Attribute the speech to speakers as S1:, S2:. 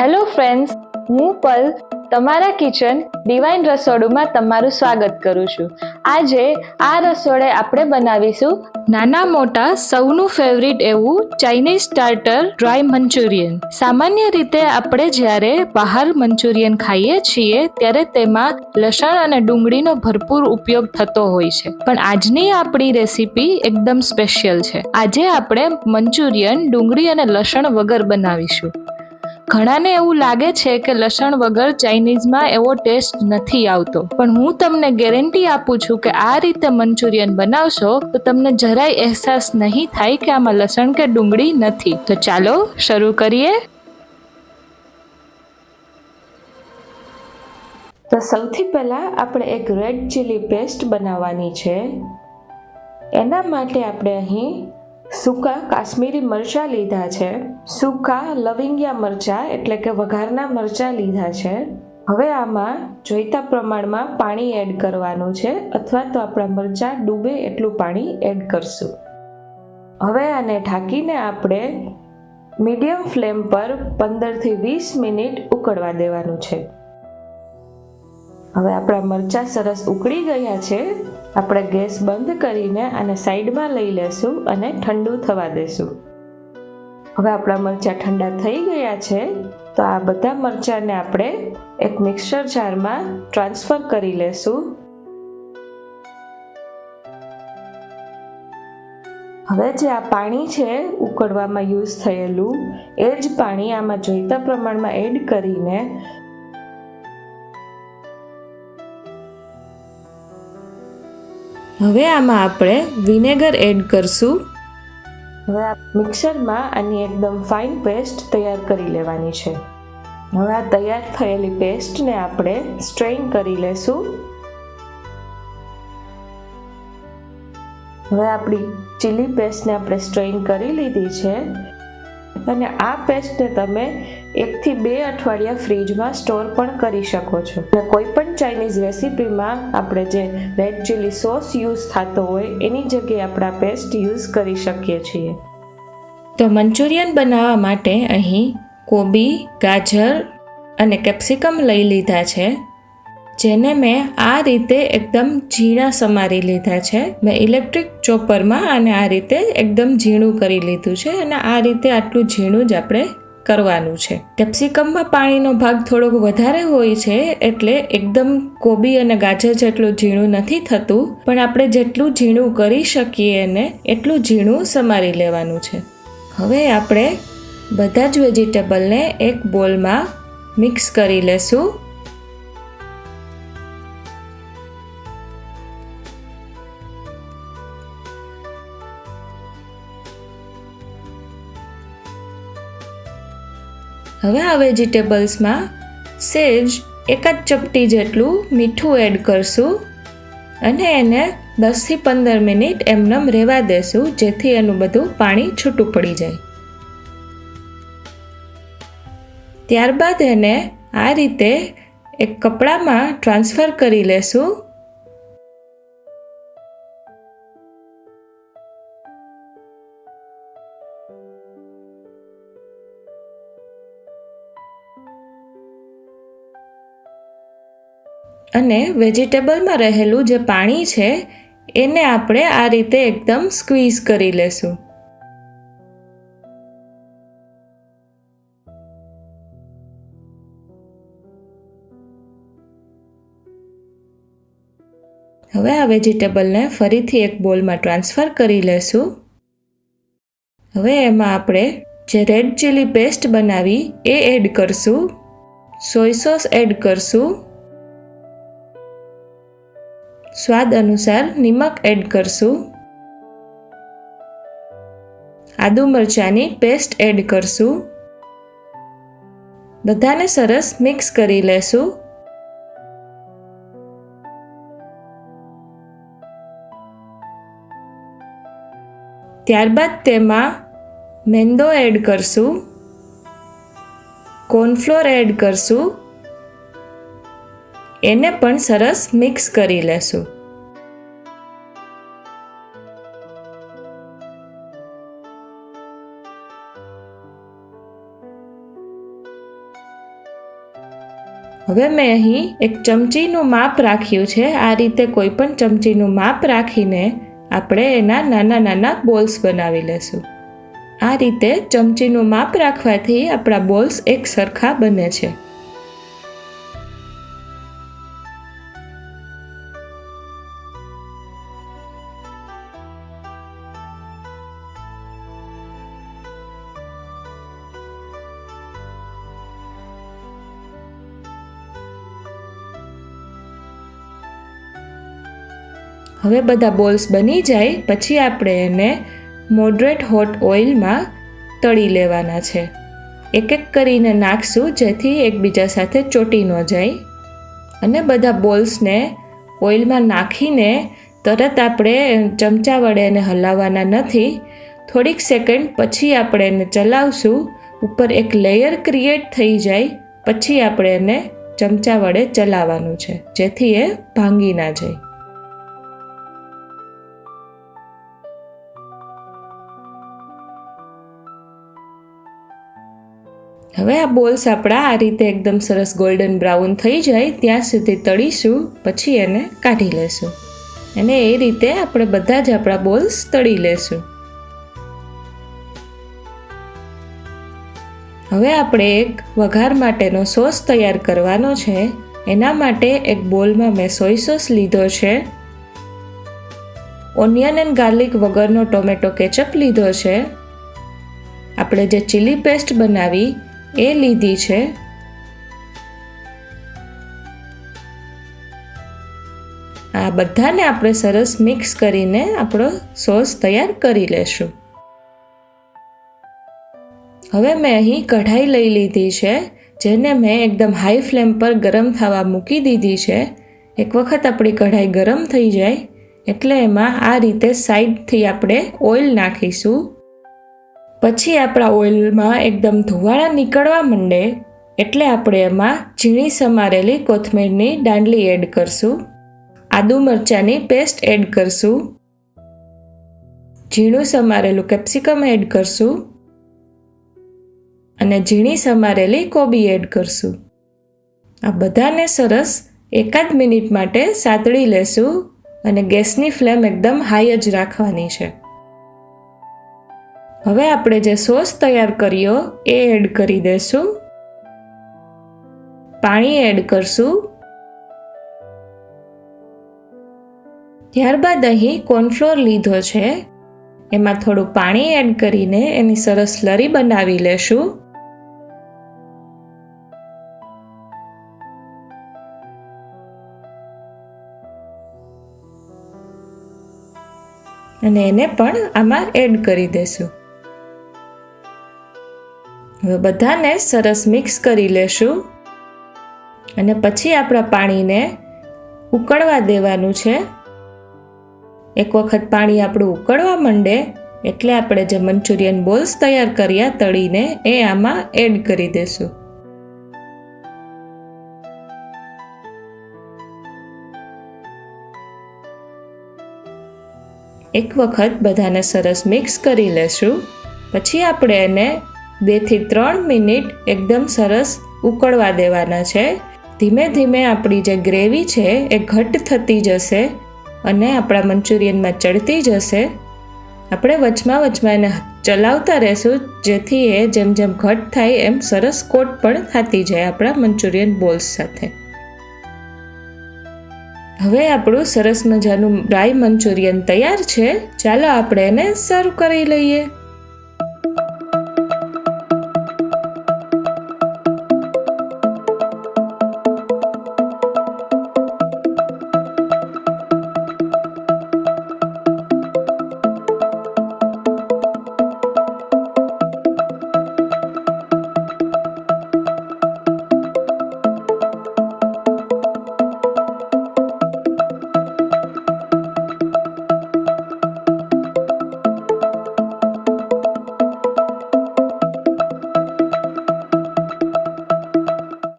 S1: Hello friends, હું પલ તમારા kitchen divine રસોડુંમાં તમારું સ્વાગત કરું છું. આજે આ રસોડે આપણે બનાવીશું નાના મોટા સૌનું ફેવરિટ એવું ચાઇનીઝ સ્ટાર્ટર ડ્રાય મંચુરિયન સામાન્ય રીતે આપણે જ્યારે બહાર મંચુરિયન ખાઈએ છીએ, ત્યારે તેમાં લસણ અને ડુંગળીનો ભરપૂર ઉપયોગ થતો હોય છે. પણ આજની આપણી રેસીપી એકદમ સ્પેશિયલ છે. આજે આપણે મંચુરિયન ડુંગળી અને લસણ વગર બનાવીશું. ઘણાને એવું લાગે છે કે લસણ વગર ચાઇનીઝમાં એવો ટેસ્ટ નથી આવતો. પણ હું તમને ગેરંટી આપું છું કે આ રીતે મંચુરિયન બનાવશો, તો તમને જરાય અહેસાસ નહીં થાય કે આમાં લસણ કે ડુંગળી નથી. તો ચાલો, શરૂ કરીએ.
S2: તો સૌથી પહેલાં આપણે એક રેડ ચીલી પેસ્ટ બનાવવાની છે. એના માટે આપણે અહીં સૂકા કાશ્મીરી મરચાં લીધા છે. સૂકા લવિંગિયા મરચાં એટલે કે વઘારના મરચાં લીધા છે. હવે આમાં જોઈતા પ્રમાણમાં પાણી એડ કરવાનું છે અથવા તો આપણા મરચાં ડૂબે એટલું પાણી એડ કરશું. હવે આને ઢાંકીને આપણે મીડિયમ ફ્લેમ પર પંદરથી વીસ મિનિટ ઉકળવા દેવાનું છે. હવે આપણા મરચાં સરસ ઉકળી ગયા છે. આપણે ગેસ બંધ કરીને આને સાઈડમાં લઈ લેશું અને ઠંડુ થવા દેશું. હવે આપણા મરચાં ઠંડા થઈ ગયા છે, તો આ બધા મરચાંને આપણે એક મિક્સર જારમાં ટ્રાન્સફર કરી લેશું. હવે જે આ પાણી છે, ઉકળવામાં યુઝ થયેલું, એ જ પાણી આમાં જોઈતા પ્રમાણમાં એડ કરીને હવે આમાં આપણે વિનેગર એડ કરશું. હવે આ મિક્સરમાં આની એકદમ ફાઇન પેસ્ટ તૈયાર કરી લેવાની છે. હવે આ તૈયાર થયેલી પેસ્ટને આપણે સ્ટ્રેઇન કરી લેશું. હવે આપણી ચીલી પેસ્ટને આપણે સ્ટ્રેઇન કરી લીધી છે. અને આ પેસ્ટને તમે એકથી બે અઠવાડિયા ફ્રીજમાં સ્ટોર પણ કરી શકો છો. અને કોઈ પણ ચાઇનીઝ રેસીપીમાં આપણે જે રેડ ચીલી સોસ યુઝ થતો હોય, એની જગ્યાએ આપણે પેસ્ટ યુઝ કરી શકીએ છીએ. તો મંચુરિયન બનાવવા માટે અહીં કોબી, ગાજર અને કેપ્સિકમ લઈ લીધા છે, જેને મેં આ રીતે એકદમ ઝીણા સમારી લીધા છે. મેં ઇલેક્ટ્રિક ચોપરમાં આને આ રીતે એકદમ ઝીણું કરી લીધું છે અને આ રીતે આટલું ઝીણું જ આપણે કરવાનું છે. કેપ્સિકમમાં પાણીનો ભાગ થોડોક વધારે હોય છે એટલે એકદમ કોબી અને ગાજર જેટલું ઝીણું નથી થતું, પણ આપણે જેટલું ઝીણું કરી શકીએ એને એટલું ઝીણું સમારી લેવાનું છે. હવે આપણે બધા જ વેજીટેબલને એક બોલમાં મિક્સ કરી લેશું. હવે આ વેજીટેબલ્સમાં સેજ એકાદ ચપટી જેટલું મીઠું એડ કરશું અને એને દસથી પંદર મિનિટ એમનેમ રહેવા દેશું, જેથી એનું બધું પાણી છૂટું પડી જાય. ત્યારબાદ એને આ રીતે એક કપડામાં ટ્રાન્સફર કરી લેશું. અને વેજીટેબલમાં રહેલું જે પાણી છે, એને આપણે આ રીતે એકદમ સ્ક્વીઝ કરી લેશું. હવે આ વેજીટેબલને ફરીથી એક બોલમાં ટ્રાન્સફર કરી લેશું. હવે એમાં આપણે જે રેડ ચીલી પેસ્ટ બનાવી, એ એડ કરશું. સોય સોસ એડ કરશું. સ્વાદ અનુસાર નિમક એડ કરશું. આદુ મરચાંની પેસ્ટ એડ કરશું. બધાને સરસ મિક્સ કરી લેશું. ત્યારબાદ તેમાં મેંદો એડ કરશું. કોર્નફ્લોર એડ કરશું. એને પણ સરસ મિક્સ કરી લેશું.
S1: હવે મેં અહીં એક ચમચીનું માપ રાખ્યું છે. આ રીતે કોઈ પણ ચમચીનું માપ રાખીને આપણે એના નાના નાના બોલ્સ બનાવી લેશું. આ રીતે ચમચીનું માપ રાખવાથી આપણા બોલ્સ એક સરખા બને છે. હવે બધા બોલ્સ બની જાય, પછી આપણે એને મોડરેટ હોટ ઓઇલમાં તળી લેવાના છે. એક એક કરીને નાખશું, જેથી એકબીજા સાથે ચોટી ન જાય. અને બધા બોલ્સને ઓઇલમાં નાખીને તરત આપણે ચમચા વડે એને હલાવવાના નથી. થોડીક સેકન્ડ પછી આપણે એને ચલાવશું. ઉપર એક લેયર ક્રિએટ થઈ જાય, પછી આપણે એને ચમચા વડે ચલાવવાનું છે, જેથી એ ભાંગી ના જાય. હવે આ બોલ્સ આપણા આ રીતે એકદમ સરસ ગોલ્ડન બ્રાઉન થઈ જાય, ત્યાં સુધી તળીશું, પછી એને કાઢી લેશું. અને એ રીતે આપણે બધા જ આપણા બોલ્સ તળી લેશું. હવે આપણે એક વઘાર માટેનો સોસ તૈયાર કરવાનો છે. એના માટે એક બોલમાં મેં સોય સોસ લીધો છે. ઓનિયન એન્ડ ગાર્લિક વગરનો ટોમેટો કેચઅપ લીધો છે. આપણે જે ચીલી પેસ્ટ બનાવી એ લીધી છે. આ બધાને આપણે સરસ મિક્સ કરીને આપણો સોસ તૈયાર કરી લેશું. હવે મેં અહીં કઢાઈ લઈ લીધી છે, જેને મેં એકદમ હાઈ ફ્લેમ પર ગરમ થવા મૂકી દીધી છે. એક વખત આપણી કઢાઈ ગરમ થઈ જાય, એટલે એમાં આ રીતે સાઈડથી આપણે ઓઇલ નાખીશું. પછી આપણા ઓઇલમાં એકદમ ધુવાળા નીકળવા માંડે એટલે આપણે એમાં ઝીણી સમારેલી કોથમીરની દાંડલી એડ કરશું. આદુ મરચાંની પેસ્ટ એડ કરશું. ઝીણું સમારેલું કેપ્સિકમ એડ કરશું. અને ઝીણી સમારેલી કોબી એડ કરશું. આ બધાને સરસ એકાદ મિનિટ માટે સાતળી લેશું અને ગેસની ફ્લેમ એકદમ હાઈ જ રાખવાની છે. હવે આપણે જે સોસ તૈયાર કર્યો, એ એડ કરી દેશું. પાણી એડ કરશું. ત્યારબાદ અહીં કોર્નફ્લોર લીધો છે. એમાં થોડું પાણી એડ કરીને એની સરસ સ્લરી બનાવી લેશું. અને એને પણ આમાં એડ કરી દેશું. હવે બધાને સરસ મિક્સ કરી લેશું. અને પછી આપણા પાણીને ઉકળવા દેવાનું છે. એક વખત પાણી આપણું ઉકળવા માંડે એટલે આપણે જે મંચુરિયન બોલ્સ તૈયાર કર્યા તળીને એ આમાં એડ કરી દેશું. એક વખત બધાને સરસ મિક્સ કરી લેશું. પછી આપણે એને બેથી ત્રણ મિનિટ એકદમ સરસ ઉકળવા દેવાના છે. ધીમે ધીમે આપણી જે ગ્રેવી છે એ ઘટ્ટ થતી જશે અને આપણા મંચુરિયનમાં ચડતી જશે. આપણે વચમાં વચમાં એને ચલાવતા રહેશું, જેથી એ જેમ જેમ ઘટ થાય એમ સરસ કોટ પણ થતી જાય આપણા મંચુરિયન બોલ્સ સાથે. હવે આપણું સરસ મજાનું ડ્રાય મંચુરિયન તૈયાર છે. ચાલો આપણે એને સર્વ કરી લઈએ.